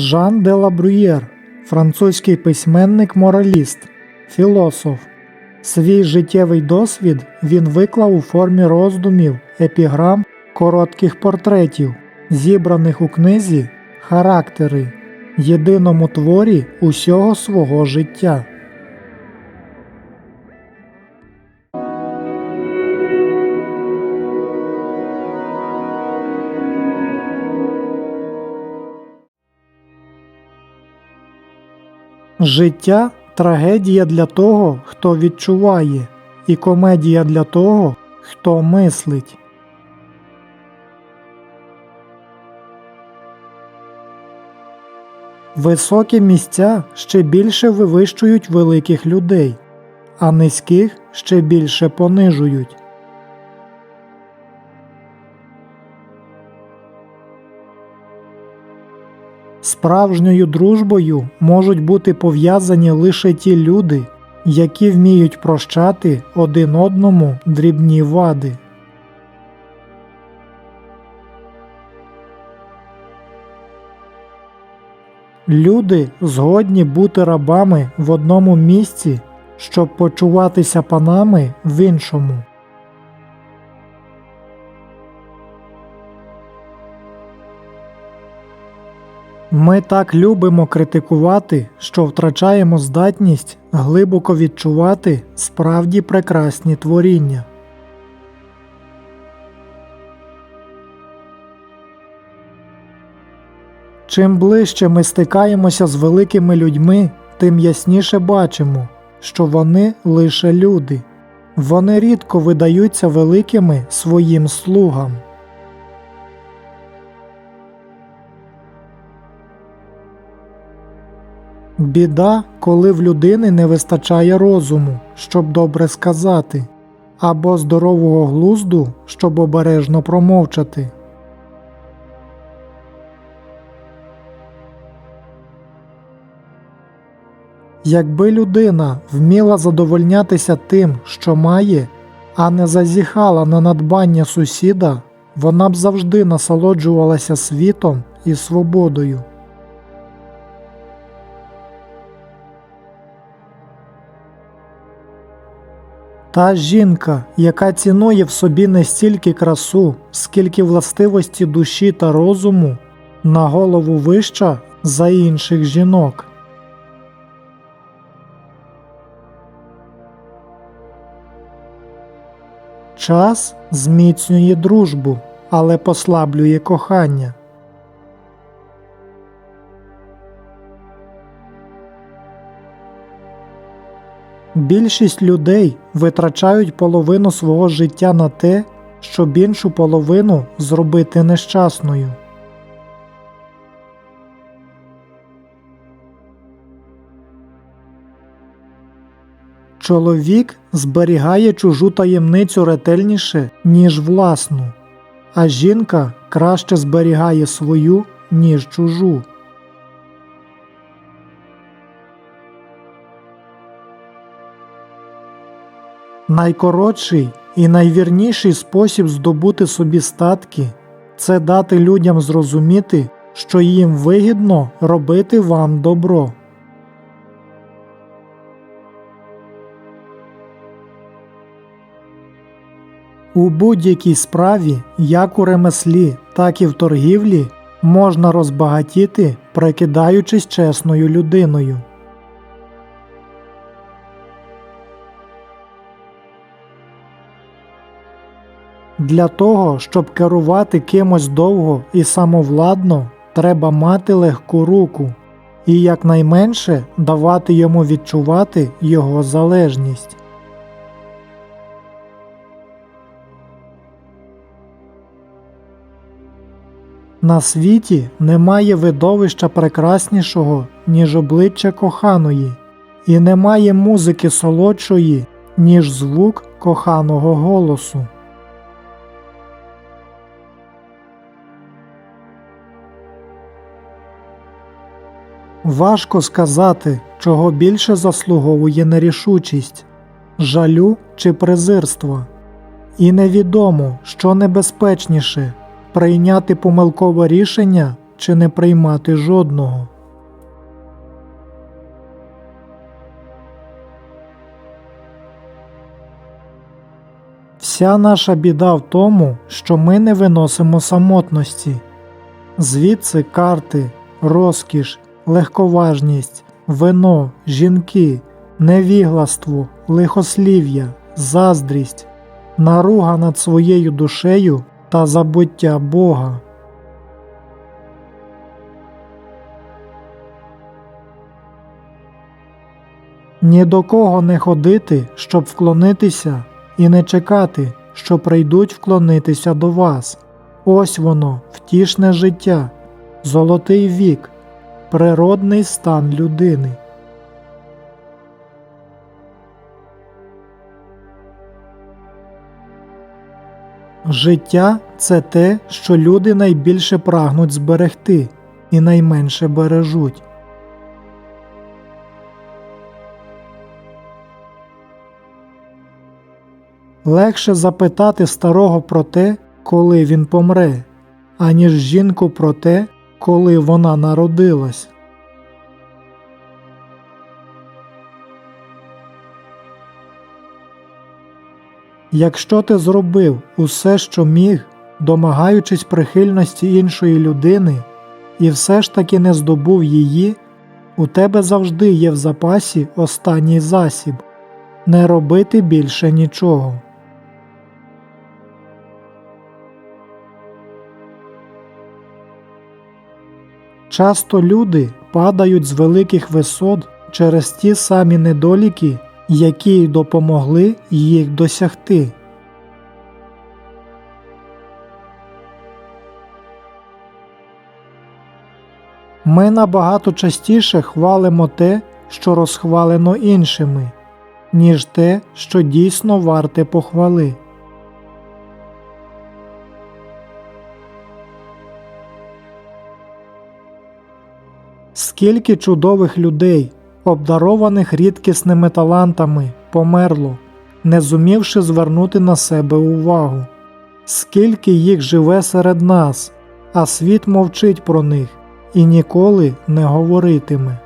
Жан де Лабрюєр, французький письменник мораліст, філософ. Свій життєвий досвід він виклав у формі роздумів, епіграм, коротких портретів, зібраних у книзі Характери, єдиному творі усього свого життя. Життя трагедія для того, хто відчуває, і комедія для того, хто мислить. Високі місця ще більше вивищують великих людей, а низьких ще більше понижують. Справжньою дружбою можуть бути пов'язані лише ті люди, які вміють прощати один одному дрібні вади. Люди згодні бути рабами в одному місці, щоб почуватися панами в іншому. Ми так любимо критикувати, що втрачаємо здатність глибоко відчувати справді прекрасні творіння. Чим ближче ми стикаємося з великими людьми, тим ясніше бачимо, що вони лише люди. Вони рідко видаються великими своїм слугам. Біда, коли в людини не вистачає розуму, щоб добре сказати, або здорового глузду, щоб обережно промовчати. Якби людина вміла задовольнятися тим, що має, а не зазіхала на надбання сусіда, вона б завжди насолоджувалася світом і свободою. Та жінка, яка цінує в собі не стільки красу, скільки властивості душі та розуму, на голову вища за інших жінок. Час зміцнює дружбу, але послаблює кохання. Більшість людей витрачають половину свого життя на те, щоб іншу половину зробити нещасною. Чоловік зберігає чужу таємницю ретельніше, ніж власну, а жінка краще зберігає свою, ніж чужу. Найкоротший і найвірніший спосіб здобути собі статки це дати людям зрозуміти, що їм вигідно робити вам добро. У будь-якій справі, як у ремеслі, так і в торгівлі, можна розбагатіти, прикидаючись чесною людиною. Для того, щоб керувати кимось довго і самовладно, треба мати легку руку і якнайменше давати йому відчувати його залежність. На світі немає видовища прекраснішого, ніж обличчя коханої, і немає музики солодшої, ніж звук коханого голосу. Важко сказати, чого більше заслуговує нерішучість жалю чи презирства, і невідомо, що небезпечніше прийняти помилкове рішення чи не приймати жодного. Вся наша біда в тому, що ми не виносимо самотності. Звідси карти, розкіш, легковажність, вино, жінки, невігластво, лихослів'я, заздрість, наруга над своєю душею та забуття Бога. Ні до кого не ходити, щоб вклонитися, і не чекати, що прийдуть вклонитися до вас. Ось воно, втішне життя, золотий вік, природний стан людини. Життя це те, що люди найбільше прагнуть зберегти і найменше бережуть. Легше запитати старого про те, коли він помре, аніж жінку про те, коли вона народилась. Якщо ти зробив усе, що міг, домагаючись прихильності іншої людини, і все ж таки не здобув її, у тебе завжди є в запасі останній засіб не робити більше нічого. Часто люди падають з великих висот через ті самі недоліки, які допомогли їх досягти. Ми набагато частіше хвалимо те, що розхвалено іншими, ніж те, що дійсно варте похвали. Скільки чудових людей, обдарованих рідкісними талантами, померло, не зумівши звернути на себе увагу, скільки їх живе серед нас, а світ мовчить про них і ніколи не говоритиме.